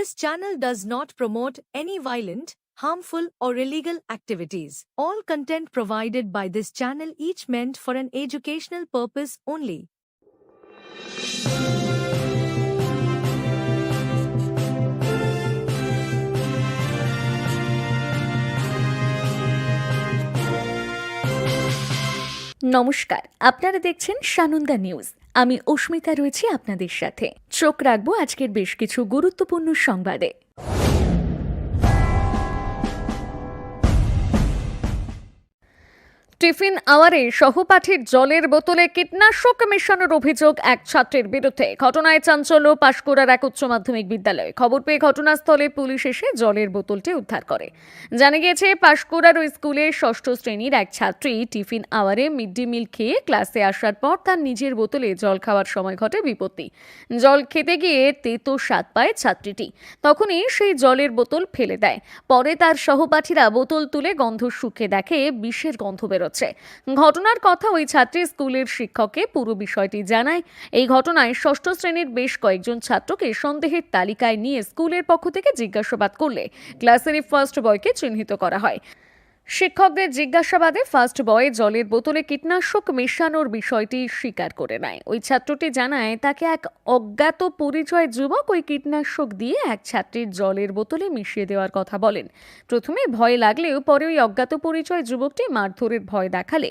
This channel does not promote any violent, harmful, or illegal activities. All content provided by this channel each meant for an educational purpose only. নমস্কার আপনারা দেখছেন Sananda news আমি অস্মিতা রয়েছি আপনাদের সাথে। চোখ রাখব আজকের বেশ কিছু গুরুত্বপূর্ণ সংবাদে। টিফিন আওয়ারে সহপাঠীর জলের বোতলে কীটনাশক মেশানোর অভিযোগ এক ছাত্রের বিরুদ্ধে। ঘটনায় চাঞ্চল্য, পাশকুড়ার এক উচ্চ মাধ্যমিক বিদ্যালয়ে। খবর পেয়ে ঘটনাস্থলে পুলিশ এসে জলের বোতলটি উদ্ধার করে। জানা গিয়েছে, পাশকুড়ার ওই স্কুলে ষষ্ঠ শ্রেণির এক ছাত্রী টিফিন আওয়ারে মিড ডে মিল খেয়ে ক্লাসে আসার পর তার নিজের বোতলে জল খাওয়ার সময় ঘটে বিপত্তি। জল খেতে গিয়ে তেতো স্বাদ পায় ছাত্রীটি। তখনই সেই জলের বোতল ফেলে দেয়। পরে তার সহপাঠীরা বোতল তুলে গন্ধ শুকে দেখে, বিষের গন্ধ বেরোচ্ছে ঘটনার কথা ওই ছাত্রী স্কুলের শিক্ষককে পুরো বিষয়টি জানায়। এই ঘটনায় ষষ্ঠ শ্রেণির বেশ কয়েকজন ছাত্রকে সন্দেহের তালিকায় নিয়ে স্কুলের পক্ষ থেকে জিজ্ঞাসাবাদ করলে ক্লাসেরই ফার্স্ট বয়কে চিহ্নিত করা হয়। শিক্ষকদের জিজ্ঞাসাবাদে ফার্স্ট বয় জলের বোতলে কীটনাশক মেশানোর বিষয়টি স্বীকার করে নেয়। ওই ছাত্রটি জানায়, তাকে এক অজ্ঞাত পরিচয় যুবক ওই কীটনাশক দিয়ে এক ছাত্রীর জলের বোতলে মিশিয়ে দেওয়ার কথা বলেন। প্রথমে ভয় লাগলেও পরে ওই অজ্ঞাত পরিচয় যুবকটি মারধরের ভয় দেখালে।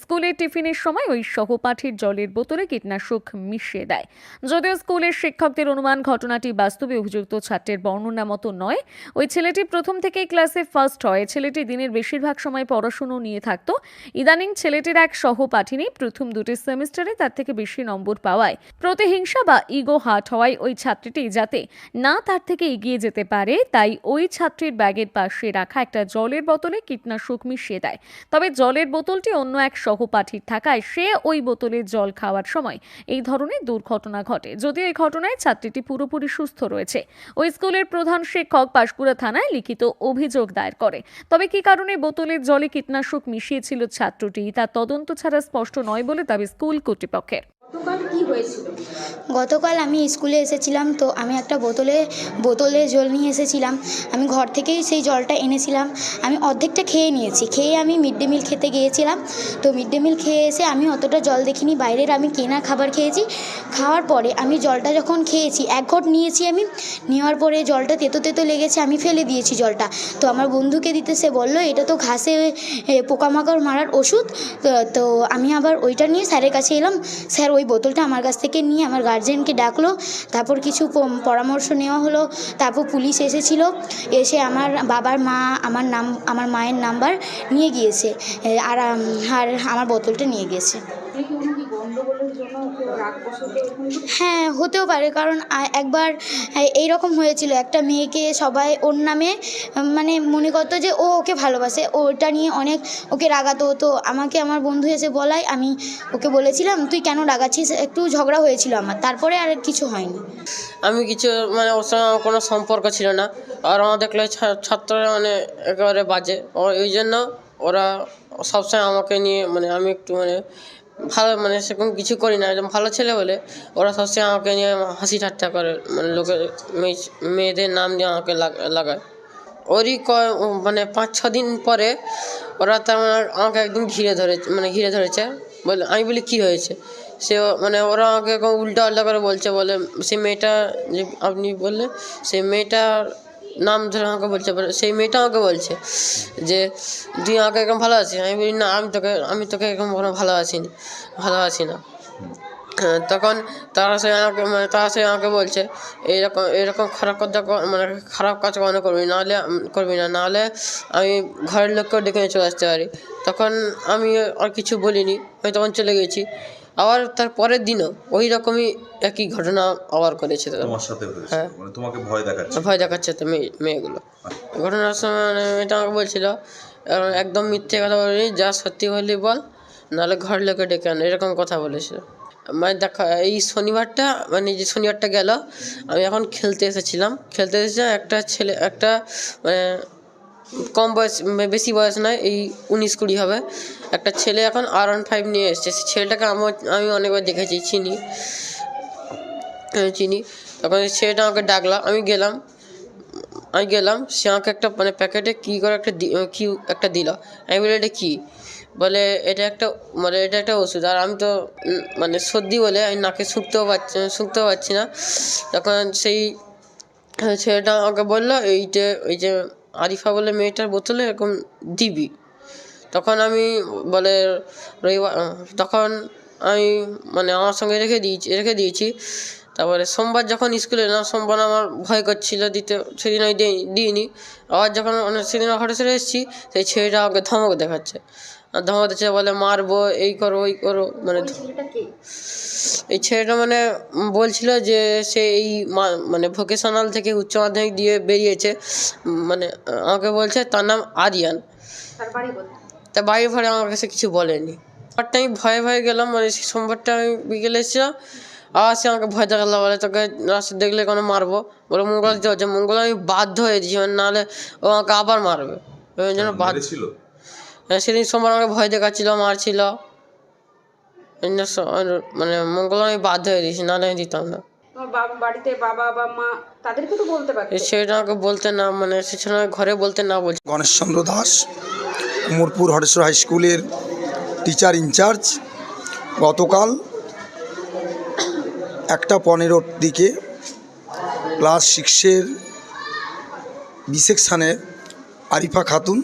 স্কুলের টিফিনের সময় ওই সহপাঠীর জলের বোতলে কীটনাশক মিশিয়ে দেয়। যদিও স্কুলের শিক্ষকদের অনুমান ঘটনাটি বাস্তবে অভিযুক্ত ছাত্রের বর্ণনা মতো নয়। ওই ছেলেটি প্রথম থেকেই ক্লাসে ফার্স্ট হয়। ছেলেটি দিনের বেশিরভাগ সময় পড়াশুনো নিয়ে থাকতো। ইদানিং ছেলেটির এক সহপাঠিনী প্রথম দুটি সেমিস্টারে তার থেকে বেশি নম্বর পাওয়ায়। প্রতিহিংসা বা ইগো হার্ট হওয়ায় ওই ছাত্রীটি যাতে না তার থেকে এগিয়ে যেতে পারে, তাই ওই ছাত্রীর ব্যাগের পাশে রাখা একটা জলের বোতলে কীটনাশক মিশিয়ে দেয়। তবে জলের বোতলটি অন্য এক সহপাঠীর থাকায় সে ওই বোতলে জল খাওয়ার সময় এই ধরনের দুর্ঘটনা ঘটে। যদিও এই ঘটনায় ছাত্রীটি পুরোপুরি সুস্থ রয়েছে। ওই স্কুলের প্রধান শিক্ষক পাশকুড়া থানায় লিখিত অভিযোগ দায়ের করে। তবে কি কারণে বোতলের জলে কীটনাশক মিশিয়েছিল ছাত্রটি। তা তদন্ত ছাড়া স্পষ্ট নয় বলে দাবি স্কুল কর্তৃপক্ষের। গতকাল আমি স্কুলে এসেছিলাম, তো আমি একটা বোতলে বোতলে জল নিয়ে এসেছিলাম। আমি ঘর থেকেই সেই জলটা এনেছিলাম। আমি অর্ধেকটা খেয়ে নিয়েছি। খেয়ে আমি মিড ডে মিল খেতে গিয়েছিলাম। তো মিড ডে মিল খেয়ে এসে আমি অতটা জল দেখিনি। বাইরের আমি কেনা খাবার খেয়েছি। খাওয়ার পরে আমি জলটা যখন খেয়েছি, এক ঘট নিয়েছি আমি। নেওয়ার পরে জলটা তেতো তেতো লেগেছে, আমি ফেলে দিয়েছি জলটা। তো আমার বন্ধুকে দিতে সে বলল, এটা তো ঘাসে পোকামাকড় মারার ওষুধ। তো আমি আবার ওইটা নিয়ে স্যারের কাছে এলাম। স্যার ওই বোতলটা আমার কাছ থেকে নিয়ে আমার গার্জেনকে ডাকলো। তারপর কিছু পরামর্শ নেওয়া হলো। তারপর পুলিশ এসেছিল। এসে আমার বাবার মা, আমার নাম, আমার মায়ের নাম্বার নিয়ে গিয়েছে। আর আর আমার বোতলটা নিয়ে গিয়েছে। হ্যাঁ হতেও পারে। কারণ একবার এই রকম হয়েছিল। একটা মেয়েকে সবাই ওর নামে মানে মনে করতো যে ও ওকে ভালোবাসে। ও ওটা নিয়ে অনেক ওকে রাগাতো। তো আমাকে আমার বন্ধু এসে বলায় আমি ওকে বলেছিলাম তুই কেন রাগাচ্ছিস? একটু ঝগড়া হয়েছিল আমার। তারপরে আর কিছু হয়নি। আমি কিছু মানে ওর সঙ্গে আমার কোনো সম্পর্ক ছিল না। আর আমার দেখলে ছা- ছাত্ররা মানে একেবারে বাজে। ও ওই জন্য ওরা সবসময় আমাকে নিয়ে মানে আমি একটু মানে ভালো মানে সেরকম কিছু করি না। একদম ভালো ছেলে বলে ওরা সবসময় আমাকে নিয়ে হাসি ঠাট্টা করে মানে লোকের মেয়ে- মেয়েদের নাম দিয়ে আমাকে লাগায়। ওরই ক- মানে পাঁচ, ছ দিন পরে ওরা তার মানে আমাকে একদম ঘিরে ধরে মানে ঘিরে ধরেছে। বলে, আমি বলি, কী হয়েছে? সে মানে ওরা আমাকে উল্টা উল্টা করে বলছে, বলে, সে মেয়েটা যে আপনি বললেন, সে মেয়েটার নাম ধরে আমাকে বলছে বলে সেই মেয়েটা আমাকে বলছে যে তুই আমাকে এরকম ভালো আছিস? আমি বলি না আমি তোকে আমি তোকে এরকম কোনো ভালো আছিনি ভালো আছি না। হ্যাঁ, তখন তারা সে আমাকে মানে তারা সে আমাকে বলছে এইরকম এরকম খারাপ কথা মানে খারাপ কাজ কখনো করবি নাহলে করবি না নাহলে আমি ঘরের লোককেও ডেকে চলে আসতে পারি। তখন আমি আর কিছু বলিনি আমি তখন চলে গেছি। আবার তার পরের দিনও ওই রকমই একই ঘটনা আবার করেছে তোমার সাথে হ্যাঁ। মানে তোমাকে ভয় দেখাচ্ছে। ভয় দেখাচ্ছে তো মেয়ে মেয়েগুলো। ঘটনার সময় মানে এটা আমাকে বলছিল একদম মিথ্যে কথা বলি যা সত্যি বললি বল নাহলে ঘর লোকে ডেকে আন এরকম কথা বলেছিল। মানে দেখা এই শনিবারটা মানে যে শনিবারটা গেল আমি এখন খেলতে এসেছিলাম। খেলতে এসেছিলাম একটা ছেলে একটা মানে কম বয়স বেশি বয়স নয়, এই উনিশ কুড়ি হবে। একটা ছেলে এখন আর ওয়ান ফাইভ নিয়ে এসছে। সে ছেলেটাকে আমার আমি অনেকবার দেখেছি, চিনি। আমি চিনি। তখন ছেলেটা আমাকে ডাকলো, আমি গেলাম। আমি গেলাম, সে আমাকে একটা মানে প্যাকেটে কী করে একটা কি একটা দিল। আমি বলি, এটা কী? বলে, এটা একটা মানে এটা একটা ওষুধ। আর আমি তো মানে সর্দি বলে আমি নাকে শুঁকতেও পারছি শুঁকতেও পারছি না। তখন সেই, ছেলেটা আমাকে বলল এইটা ওই যে আরিফা বলে মেয়েটার বোতলে এরকম দিবি। তখন আমি বলে রবিবার তখন আমি মানে আমার সঙ্গে রেখে দিয়েছি রেখে দিয়েছি। তারপরে সোমবার যখন স্কুলে, না, সোমবার আমার ভয় করছিল দিতে, সেদিন আমি দিই- দিইনি। আবার যখন সেদিন হঠাৎ এসেছি, সেই ছেলেটা আমাকে ধমক দেখাচ্ছে। ধমক দিচ্ছে বলে মারবো এই করো ওই করো মানে এই ছেলেটা মানে বলছিল যে সে এই মা- মানে ভোকেশনাল থেকে উচ্চ মাধ্যমিক দিয়ে বেরিয়েছে মানে আমাকে বলছে তার নাম আরিয়ান। তা বাড়ি ফাড়ে আমার কাছে কিছু বলেনি। সোমবারটা আমি ভয়ে ভয়ে গেলাম মানে সেই সোমবারটা আমি বিকেলে এসেছিলাম আবার সে আমাকে ভয় দেখাল বলে তোকে রাস্তা দেখলে কোনো মারবো? বলে মঙ্গল দিতে হচ্ছে মঙ্গল আমি বাধ্য হয়ে দিয়েছি মানে নাহলে ও আমাকে আবার মারবে। ওই জন্য বাধ্য হ্যাঁ, সেদিন সোমবার আমাকে ভয় দেখাচ্ছিল মারছিল। এই জন্য মানে মঙ্গল আমি বাধ্য হয়ে দিয়েছি না আমি দিতাম না। বাড়িতে বাবা বা মা তাদেরকে তো বলতে পারতো। এই আমাকে বলতে না মানে সে ছেলে আমাকে ঘরে বলতে না বলছে। গণেশচন্দ্র দাস কুমোরপুর হরেশ্বর হাই স্কুলের টিচার ইনচার্জ। গতকাল একটা পনেরোর দিকে ক্লাস সিক্সের বি সেকশানের আরিফা খাতুন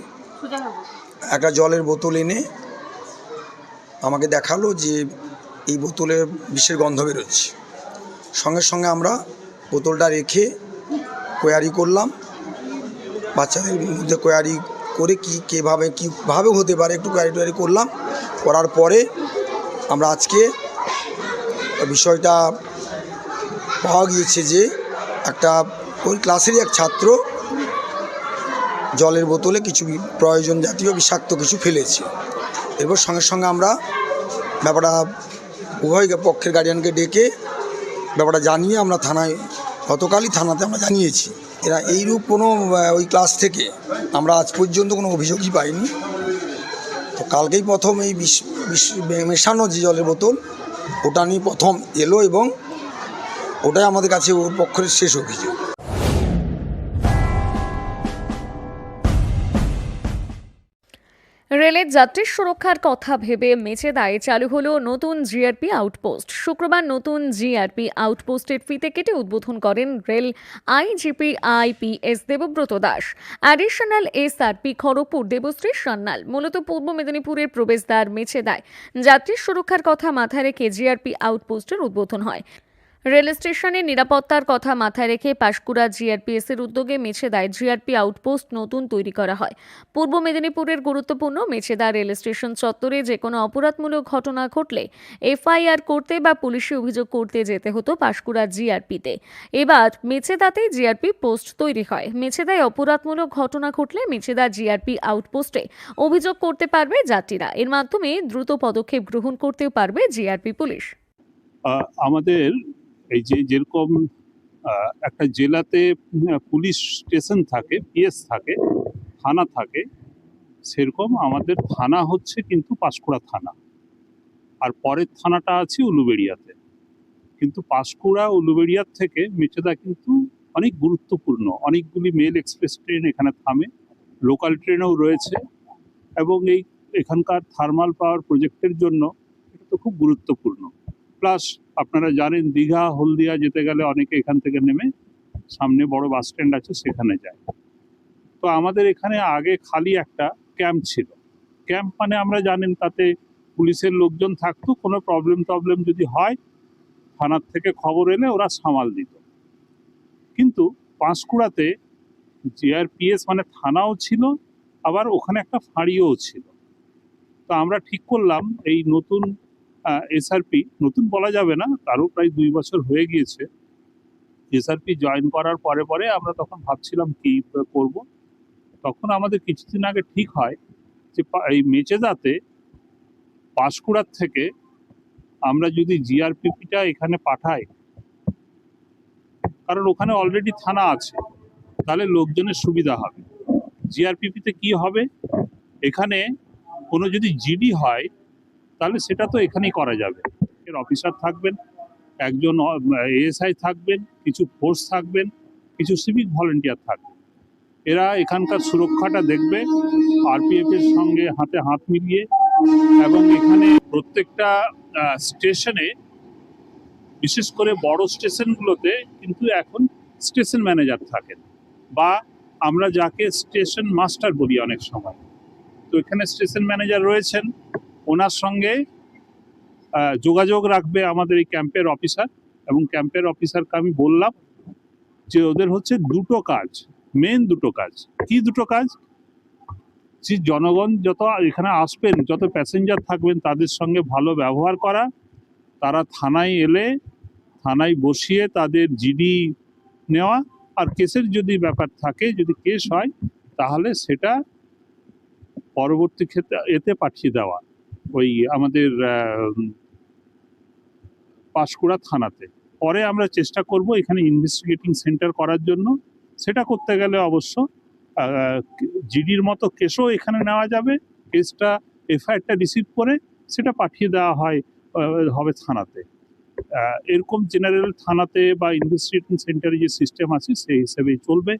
একটা জলের বোতল এনে আমাকে দেখাল যে এই বোতলে বিষের গন্ধ বেরোচ্ছে। সঙ্গে সঙ্গে আমরা বোতলটা রেখে কোয়ারি করলাম। বাচ্চাদের মধ্যে কোয়ারি করে কি, কীভাবে কীভাবে হতে পারে একটু কোয়ারি টোয়ারি করলাম। করার পরে আমরা আজকে বিষয়টা পাওয়া গিয়েছে যে একটা ওই ক্লাসেরই এক ছাত্র জলের বোতলে কিছু প্রয়োজন জাতীয় বিষাক্ত কিছু ফেলেছে। এরপর সঙ্গে সঙ্গে আমরা ব্যাপারটা উভয় পক্ষের গার্ডিয়ানকে ডেকে ব্যাপারটা জানিয়ে আমরা থানায়, গতকালই থানাতে আমরা জানিয়েছি। এরা এইরূপ কোনো ওই ক্লাস থেকে আমরা আজ পর্যন্ত কোনো অভিযোগই পাইনি। তো কালকেই প্রথম এই বিষ, মেশানো যে জলের বোতল, ওটা নিয়ে প্রথম এলো এবং ওটাই আমাদের কাছে ওর পক্ষের শেষ অভিযোগ। যাত্রীর সুরক্ষার কথা ভেবে মেচেদায় চালু হলো নতুন জিআরপি আউটপোস্ট শুক্রবার নতুন জিআরপি আউটপোস্টের ফিতে কেটে উদ্বোধন করেন rail IGP IPS Debabrata Das. Additional SRP Kharagpur Debashree Sanyal, মূলত পূর্ব মেদিনীপুরের প্রবেশদ্বার মেছেদায় যাত্রীর সুরক্ষার কথা মাথায় রেখে জিআরপি আউটপোস্টের উদ্বোধন হয়। রেল স্টেশনের নিরাপত্তার কথা মাথায় রেখে পাশকুড়া জিআরপিএস এর উদ্যোগে মেছেদায় জিআরপি আউটপোস্ট নতুন তৈরি করা হয়। পূর্ব মেদিনীপুরের গুরুত্বপূর্ণ মেছেদা রেল স্টেশন চত্বরে যে কোনো অপরাধমূলক ঘটনা ঘটলে এফআইআর করতে বা পুলিশে অভিযোগ করতে যেতে হতো পাশকুড়া জিআরপিতে। এবার মেছেদাতে জিআরপি পোস্ট তৈরি হয়। মেছেদায় অপরাধমূলক ঘটনা ঘটলে মেছেদা জিআরপি আউটপোস্টে অভিযোগ করতে পারবে যাত্রীরা। এর মাধ্যমে দ্রুত পদক্ষেপ গ্রহণ করতেও পারবে জিআরপি পুলিশ। আমাদের এই যে যেরকম একটা জেলাতে পুলিশ স্টেশন থাকে, পিএস থাকে, থানা থাকে, সেরকম আমাদের থানা হচ্ছে কিন্তু পাঁশকুড়া থানা। আর পরের থানাটা আছে উলুবেড়িয়াতে। কিন্তু পাঁশকুড়া, উলুবেড়িয়ার থেকে মেচেদা কিন্তু অনেক গুরুত্বপূর্ণ। অনেকগুলি মেল এক্সপ্রেস ট্রেন এখানে থামে, লোকাল ট্রেনও রয়েছে এবং এই এখানকার থার্মাল পাওয়ার প্রজেক্টের জন্য এটা তো খুব গুরুত্বপূর্ণ। প্লাস আপনারা জানেন দীঘা, হলদিয়া যেতে গেলে অনেকে এখান থেকে নেমে সামনে বড় বাস স্ট্যান্ড আছে, সেখানে যায়। তো আমাদের এখানে আগে খালি একটা ক্যাম্প ছিল। ক্যাম্প মানে আমরা জানেন তাতে পুলিশের লোকজন থাকতো, কোনো প্রবলেম টবলেম যদি হয়, থানার থেকে খবর এলে ওরা সামাল দিত। কিন্তু পাঁশকুড়াতে জিআরপিএস মানে থানাও ছিল, আবার ওখানে একটা ফাঁড়িও ছিল। তো আমরা ঠিক করলাম, এই নতুন এসআরপি নতুন বলা যাবে না, তারও প্রায় দুই বছর হয়ে গিয়েছে। এসআরপি জয়েন করার পরে পরে আমরা তখন ভাবছিলাম কি করব। তখন আমাদের কিছুদিন আগে ঠিক হয় যে এই মেচেদাতে পাঁশকুড়ার থেকে আমরা যদি জিআরপিপিটা এখানে পাঠাই, কারণ ওখানে অলরেডি থানা আছে, তাহলে লোকজনের সুবিধা হবে। জিআরপিপিতে কি হবে? এখানে কোনো যদি জিডি হয় তাহলে সেটা তো এখানেই করা যাবে। এর অফিসার থাকবেন, একজন এএসআই থাকবেন, কিছু ফোর্স থাকবেন, কিছু সিভিক ভলেন্টিয়ার থাকবেন। এরা এখানকার সুরক্ষাটা দেখবে আরপিএফ এর সঙ্গে হাতে হাত মিলিয়ে এবং এখানে প্রত্যেকটা স্টেশনে বিশেষ করে বড় স্টেশনগুলোতে কিন্তু এখন স্টেশন ম্যানেজার থাকেন বা আমরা যাকে স্টেশন মাস্টার বলি অনেক সময়। তো এখানে স্টেশন ম্যানেজার রয়েছেন ওনার সঙ্গে যোগাযোগ রাখবে আমাদের এই ক্যাম্পের অফিসার এবং ক্যাম্পের অফিসারকে আমি বললাম যে ওদের হচ্ছে দুটো কাজ মেন দুটো কাজ। কি দুটো কাজ? যে জনগণ যত এখানে আসবেন, যত প্যাসেঞ্জার থাকবেন, তাদের সঙ্গে ভালো ব্যবহার করা। তারা থানায় এলে, থানায় বসিয়ে তাদের জিডি নেওয়া। আর কেসের যদি ব্যাপার থাকে, যদি কেস হয়, তাহলে সেটা পরবর্তী ক্ষেত্রে এতে পাঠিয়ে দেওয়া। ওই আমাদের পাঁশকুড়া থানাতে। পরে আমরা চেষ্টা করব এখানে ইনভেস্টিগেটিং সেন্টার করার জন্য। সেটা করতে গেলে অবশ্য জিডির মতো কেসও এখানে নেওয়া যাবে। কেসটা এফআইআরটা রিসিভ করে সেটা পাঠিয়ে দেওয়া হয় হবে থানাতে। এরকম জেনারেল থানাতে বা ইনভেস্টিগেটিং সেন্টারে যে সিস্টেম আছে, সেই হিসেবেই চলবে।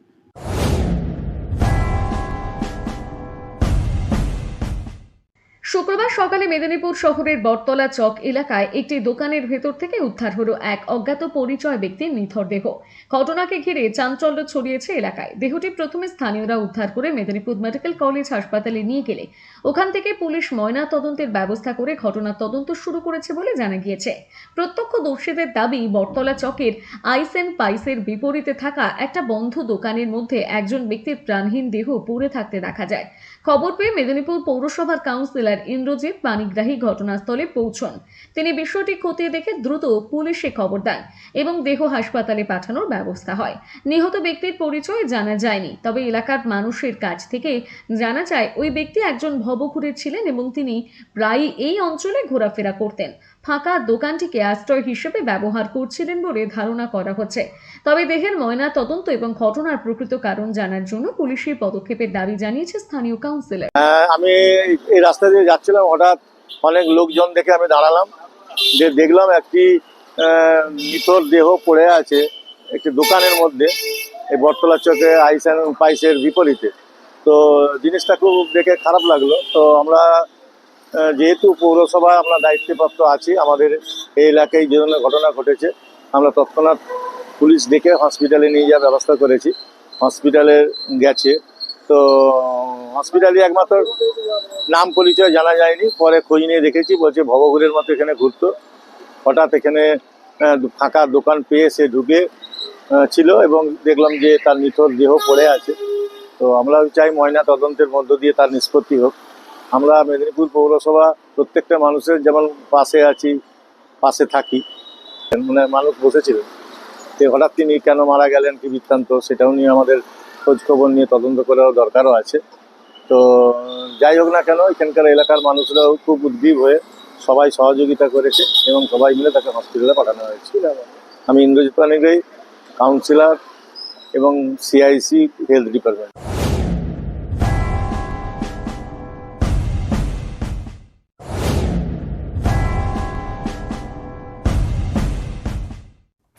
শুক্রবার সকালে মেদিনীপুর শহরের বটতলা চক এলাকায় একটি দোকানের ভেতর থেকে উদ্ধার হলো এক অজ্ঞাত পরিচয় ব্যক্তির নিথর দেহ। ঘটনাকে ঘিরে চাঞ্চল্য ছড়িয়েছে এলাকায়। দেহটি প্রথমে স্থানীয়রা উদ্ধার করে মেদিনীপুর মেডিকেল কলেজ হাসপাতালে নিয়ে গেলে। ওখান থেকে পুলিশ ময়না তদন্তের ব্যবস্থা করে ঘটনার তদন্ত শুরু করেছে বলে জানা গিয়েছে। প্রত্যক্ষদর্শীদের দাবি, বটতলা চকের আইসেন পাইসের বিপরীতে থাকা একটা বন্ধ দোকানের মধ্যে একজন ব্যক্তির প্রাণহীন দেহ পড়ে থাকতে দেখা যায়। খবর পেয়ে মেদিনীপুর পৌরসভার কাউন্সিলর ইন্দ্রজিৎ পানিগ্রাহী ঘটনাস্থলে পৌঁছন। তিনি বিষয়টি খতিয়ে দেখে দ্রুত পুলিশে খবর দেন এবং দেহ হাসপাতালে পাঠানোর ব্যবস্থা হয়। নিহত ব্যক্তির পরিচয় জানা যায়নি, তবে এলাকার মানুষের কাছ থেকে জানা যায়, ওই ব্যক্তি একজন ভবঘুরে ছিলেন এবং তিনি প্রায়ই এই অঞ্চলে ঘোরাফেরা করতেন। ফাঁকা দোকানটিকে আশ্রয় হিসেবে ব্যবহার করছিলেন বলে ধারণা করা হচ্ছে। তবে দেহের ময়না তদন্ত এবং ঘটনার প্রকৃত কারণ জানার জন্য পুলিশের পদক্ষেপের দাবি জানিয়েছে স্থানীয় কাউন্সিলর। হ্যাঁ, আমি এই রাস্তা দিয়ে যাচ্ছিলাম হঠাৎ অনেক লোকজন দেখে আমি দাঁড়ালাম। যে দেখলাম একটি মৃতর দেহ পড়ে আছে একটি দোকানের মধ্যে এই বটতলা চকে আইস পাইসের বিপরীতে। তো জিনিসটা খুব দেখে খারাপ লাগল। তো আমরা যেহেতু পৌরসভা আমরা দায়িত্বপ্রাপ্ত আছি, আমাদের এই এলাকায় যে ধরনের ঘটনা ঘটেছে, আমরা তৎক্ষণাৎ পুলিশ ডেকে হসপিটালে নিয়ে যাওয়ার ব্যবস্থা করেছি। হসপিটালে গেছে। তো, হসপিটালে একমাত্র নাম পরিচয় জানা যায়নি। পরে খোঁজ নিয়ে দেখেছি, বলছে ভবঘুরের মতো এখানে ঘুরতো। হঠাৎ এখানে ফাঁকা দোকান পেয়ে সে ঢুকে ছিল এবং দেখলাম যে তার নিথর দেহ পড়ে আছে। তো আমরা চাই ময়না তদন্তের মধ্য দিয়ে তার নিষ্পত্তি হোক। আমরা মেদিনীপুর পৌরসভা প্রত্যেকটা মানুষের যেমন পাশে আছি, পাশে থাকি মানে মানুষ বসেছিলেন তো হঠাৎ তিনি কেন মারা গেলেন, কি বৃত্তান্ত, সেটাও নিয়ে আমাদের খোঁজখবর নিয়ে তদন্ত করার দরকারও আছে। তো যাই হোক না কেন, এখানকার এলাকার মানুষরাও খুব উদ্গ্রীব হয়ে সবাই সহযোগিতা করেছে এবং সবাই মিলে তাকে হসপিটালে পাঠানো হয়েছে। আমি ইন্দ্রজিৎ পানিগ্রাহী কাউন্সিলর এবং সিআইসি হেলথ ডিপার্টমেন্ট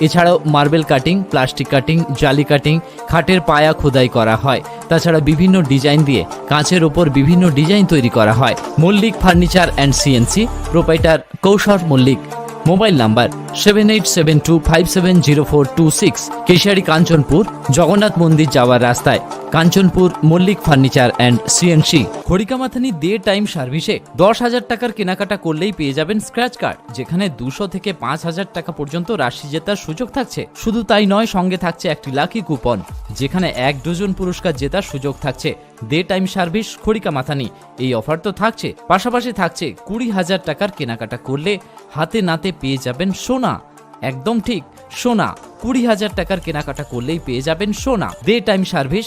এছাড়াও মার্বেল কাটিং, প্লাস্টিক কাটিং, জালি কাটিং, খাটের পায়া খোদাই করা হয়। তাছাড়া বিভিন্ন ডিজাইন দিয়ে কাঁচের ওপর বিভিন্ন ডিজাইন তৈরি করা হয়। Mallick furniture and CNC proprietor Koushal Mallick. Mobile number seven eight seven two five seven zero four two six Keshiary Kanchanpur, Jagannath মন্দির যাওয়ার রাস্তায়। Kanchanpur, Mallick furniture and CNC Kharikamathani Dey time সার্ভিসে দশ হাজার টাকার কেনাকাটা করলেই পেয়ে যাবেন স্ক্র্যাচ কার্ড, যেখানে দুশো থেকে পাঁচ হাজার টাকা পর্যন্ত রাশি জেতার সুযোগ থাকছে। শুধু তাই নয়, সঙ্গে থাকছে একটি লাকি কুপন, যেখানে এক ডজন পুরস্কার জেতার সুযোগ থাকছে। দে টাইম সার্ভিস খড়িকা মাথানি এই অফার তো থাকছে। পাশাপাশি থাকছে কুড়ি হাজার টাকার কেনাকাটা করলে হাতে নাতে পেয়ে যাবেন সোনা। একদম ঠিক, সোনা। কুড়ি হাজার টাকার কেনাকাটা করলেই পেয়ে যাবেন সোনা। Dey time service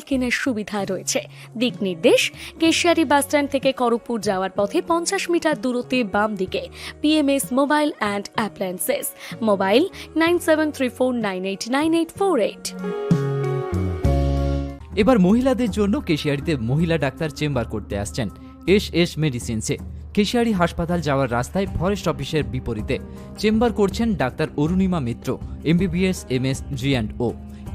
কেনার সুবিধা রয়েছে। দিক নির্দেশ কেশিয়ারি বাসস্ট্যান্ড থেকে করপুর যাওয়ার পথে পঞ্চাশ মিটার দূরত্বে বাম দিকে PMS mobile and appliances mobile nine এবার মহিলাদের জন্য কেশিয়ারিতে মহিলা ডাক্তার চেম্বার করতে আসছেন এস এস মেডিসিনসে। কেশিয়ারি হাসপাতাল যাওয়ার রাস্তায় ফরেস্ট অফিসের বিপরীতে। চেম্বার করছেন doctor Arunima Mitra MBBS M S G and O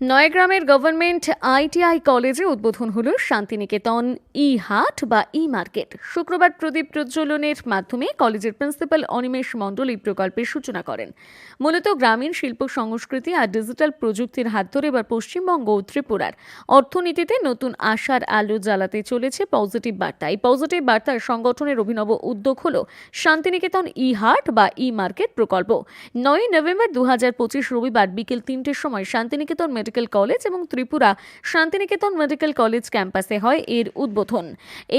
নয়গ্রামের government ITI কলেজে উদ্বোধন হলো শান্তিনিকেতন ই হাট বা ই মার্কেট শুক্রবার প্রদীপ প্রজ্বলনের মাধ্যমে কলেজের প্রিন্সিপাল অনিমেষ মণ্ডল এই প্রকল্পের সূচনা করেন। মূলত গ্রামীণ শিল্প সংস্কৃতি আর ডিজিটাল প্রযুক্তির হাত ধরে এবার পশ্চিমবঙ্গ ও ত্রিপুরার অর্থনীতিতে নতুন আশার আলো জ্বালাতে চলেছে পজিটিভ বার্তা। এই পজিটিভ বার্তার সংগঠনের অভিনব উদ্যোগ হল শান্তিনিকেতন ই হাট বা ই মার্কেট প্রকল্প। নয় নভেম্বর দু রবিবার বিকেল তিনটের সময় শান্তিনিকেতন মেডিকেল কলেজ এবং ত্রিপুরা শান্তিনিকেতন মেডিকেল কলেজ ক্যাম্পাসে হয় এর উদ্বোধন।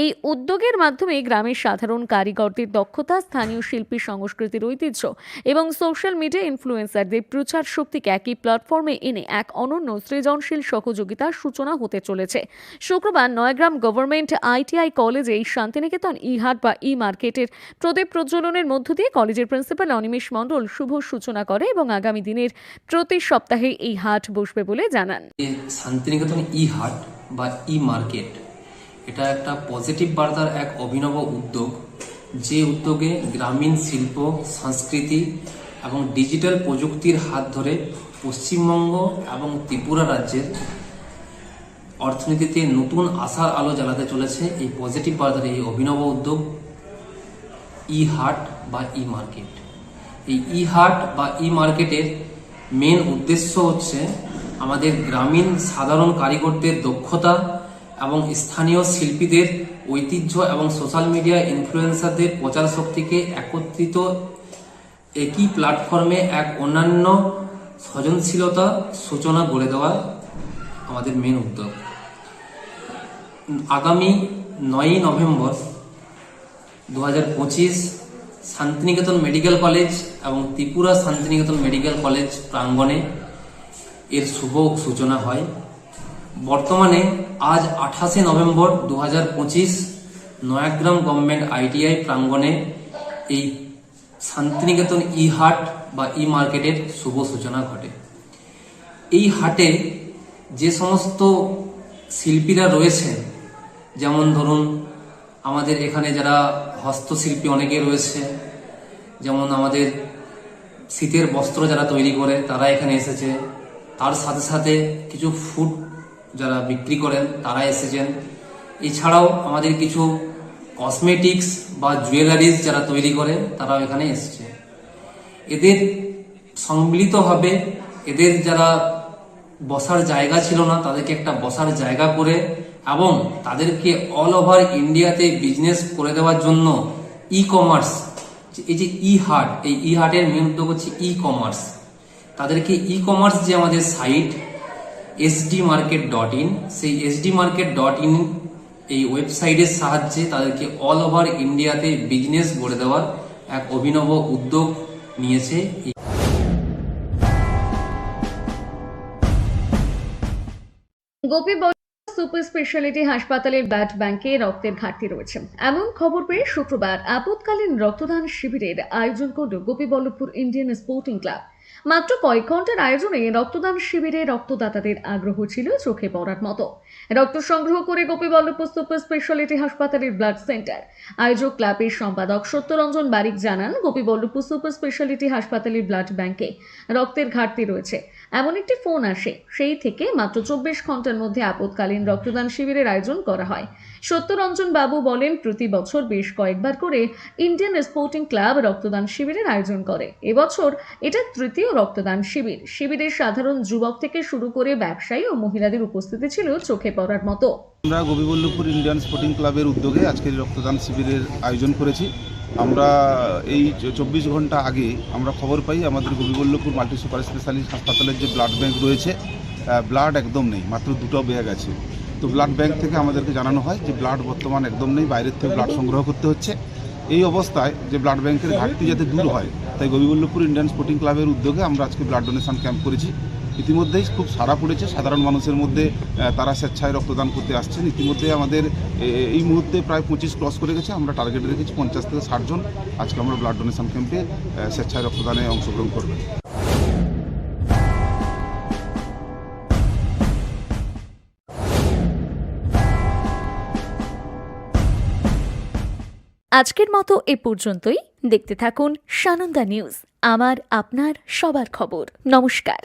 এই উদ্যোগের মাধ্যমে গ্রামের সাধারণ কারিগরদের দক্ষতা, স্থানীয় শিল্পী সংস্কৃতির ঐতিহ্য এবং সোশ্যাল মিডিয়া ইনফ্লুয়েন্সারদের প্রচার শক্তিকে একই প্ল্যাটফর্মে এনে এক অনন্য সৃজনশীল সহযোগিতার সূচনা হতে চলেছে। শুক্রবার নয়গ্রাম গভর্নমেন্ট আইটিআই কলেজে এই শান্তিনিকেতন ই হাট বা ই মার্কেটের প্রদীপ প্রজ্বলনের মধ্য দিয়ে কলেজের প্রিন্সিপাল অনিমেষ মণ্ডল শুভ সূচনা করে এবং আগামী দিনের প্রতি সপ্তাহে এই হাট বসবে বলে জানান। শান্তিনিকেতন ই হাট বা ই মার্কেট এটা একটা পজিটিভ বার্তার এক অভিনব উদ্যোগ। যে উদ্যোগে গ্রামীণ শিল্প, সংস্কৃতি এবং ডিজিটাল প্রযুক্তির হাত ধরে পশ্চিমবঙ্গ এবং ত্রিপুরা রাজ্যের অর্থনীতিতে নতুন আশার আলো জ্বালাতে চলেছে এই পজিটিভ বার্তার এই অভিনব উদ্যোগ। ই হাট বা ই মার্কেট এই ই হাট বা ই মার্কেটের মেন উদ্দেশ্য হচ্ছে আমাদের গ্রামীণ সাধারণ কারিগরদের দক্ষতা এবং স্থানীয় শিল্পীদের ঐতিহ্য এবং সোশ্যাল মিডিয়া ইনফ্লুয়েন্সারদের প্রচার শক্তিকে একত্রিত একই প্ল্যাটফর্মে এক অন্যান্য সৃজনশীলতা সূচনা গড়ে দেওয়া আমাদের মেন উদ্যোগ। আগামী নয়ই নভেম্বর দু হাজার পঁচিশ শান্তিনিকেতন মেডিকেল কলেজ এবং ত্রিপুরা শান্তিনিকেতন মেডিকেল কলেজ প্রাঙ্গণে এর শুভ সূচনা হয়। বর্তমানে আজ আঠাশে নভেম্বর দু হাজার পঁচিশ নয়াগ্রাম গভর্নমেন্ট আইটিআই প্রাঙ্গণে এই শান্তিনিকেতন ই হাট বা ই মার্কেটের শুভ সূচনা ঘটে। এই হাটে যে সমস্ত শিল্পীরা রয়েছে, যেমন ধরুন আমাদের এখানে যারা হস্তশিল্পী অনেকে রয়েছে, যেমন আমাদের শীতের বস্ত্র যারা তৈরি করে, তারা এখানে এসেছে। তার সাথে সাথে কিছু ফুড যারা বিক্রি করেন, তারা এসেছেন। এছাড়াও আমাদের কিছু কসমেটিক্স বা জুয়েলারিজ যারা তৈরি করে তারাও এখানে এসেছে এদের সম্মিলিতভাবে এদের যারা বসার জায়গা ছিল না, তাদেরকে একটা বসার জায়গা করে এবং তাদেরকে অল ওভার ইন্ডিয়াতে বিজনেস করে দেওয়ার জন্য ই কমার্স এই যে ই হাট এই ই হাটের মেন উদ্যোগ হচ্ছে ই কমার্স তাদেরকে ই কমার্স যে আমাদের site SD market dot in সেই এসডি মার্কেট ডট ইন এই ওয়েবসাইটের সাহায্যে তাদেরকে অল ওভার ইন্ডিয়াতে বিজনেস গড়ে দেওয়ার এক অভিনব উদ্যোগ নিয়েছে গোপী সুপার স্পেশালিটি হাসপাতালের ব্লাড ব্যাংকে রক্তের ঘাটতি রয়েছে। এমন খবর পেয়ে শুক্রবার আপতকালীন রক্তদান শিবিরের আয়োজন করল গোপীবল্লভপুর ইন্ডিয়ান স্পোর্টিং ক্লাব। মাত্র কয়েক ঘণ্টার আয়োজনে রক্তদান শিবিরে রক্তদাতাদের আগ্রহ ছিল চোখে পড়ার মতো। রক্ত সংগ্রহ করে গোপীবল্লভপুর সুপার স্পেশালিটি হাসপাতালের ব্লাড সেন্টার। আয়োজক ক্লাবের সম্পাদক সত্যরঞ্জন বারিক জানান, গোপীবল্লভপুর সুপার স্পেশালিটি হাসপাতালের ব্লাড ব্যাংকে রক্তের ঘাটতি রয়েছে। এমন একটি ফোন আসে, সেই থেকে মাত্র চব্বিশ ঘণ্টার মধ্যে আপতকালীন রক্তদান শিবিরের আয়োজন করা হয়। সত্যরঞ্জন বাবু বলেন, প্রতি বছর বেশ কয়েকবার করে ইন্ডিয়ান স্পোর্টিং ক্লাব রক্তদান শিবিরের আয়োজন করে। এবছর এটা তৃতীয় রক্তদান শিবির। শিবিরে সাধারণ যুবক থেকে শুরু করে ব্যবসায়ী ও মহিলাদের উপস্থিতি ছিল চোখে পড়ার মতো। আমরা গোপীবল্লভপুর ইন্ডিয়ান স্পোর্টিং ক্লাবের উদ্যোগে আজকের রক্তদান শিবিরের আয়োজন করেছি। আমরা এই চব্বিশ ঘণ্টা আগে আমরা খবর পাই, আমাদের গোপীবল্লভপুর মাল্টি সুপার স্পেশালিস্ট হাসপাতালের যে ব্লাড ব্যাঙ্ক রয়েছে ব্লাড একদম নেই, মাত্র দুটো ব্যাগ আছে। তো ব্লাড ব্যাংক থেকে আমাদেরকে জানানো হয় যে ব্লাড বর্তমান একদম নেই, বাইরের থেকে ব্লাড সংগ্রহ করতে হচ্ছে। এই অবস্থায় যে ব্লাড ব্যাংকের ঘাটতি যাতে দূর হয়, তাই গোপীবল্লভপুর ইন্ডিয়ান স্পোর্টিং ক্লাবের উদ্যোগে আমরা আজকে ব্লাড ডোনেশন ক্যাম্প করেছি। ইতিমধ্যেই খুব সাড়া পড়েছে, সাধারণ মানুষের মধ্যে তারা স্বেচ্ছায় রক্তদান করতে আসছেন। ইতিমধ্যে আমাদের এই মুহূর্তে প্রায় পঁচিশ ক্রস করে গেছে, আমরা টার্গেট রেখেছি পঞ্চাশ থেকে ষাট জন। আজকে আমরা ব্লাড ডোনেশন ক্যাম্পে স্বেচ্ছায় রক্তদানে অংশগ্রহণ করবে আজকের মতো এ পর্যন্তই। দেখতে থাকুন সানন্দা নিউজ। আমার আপনার সবার খবর। নমস্কার।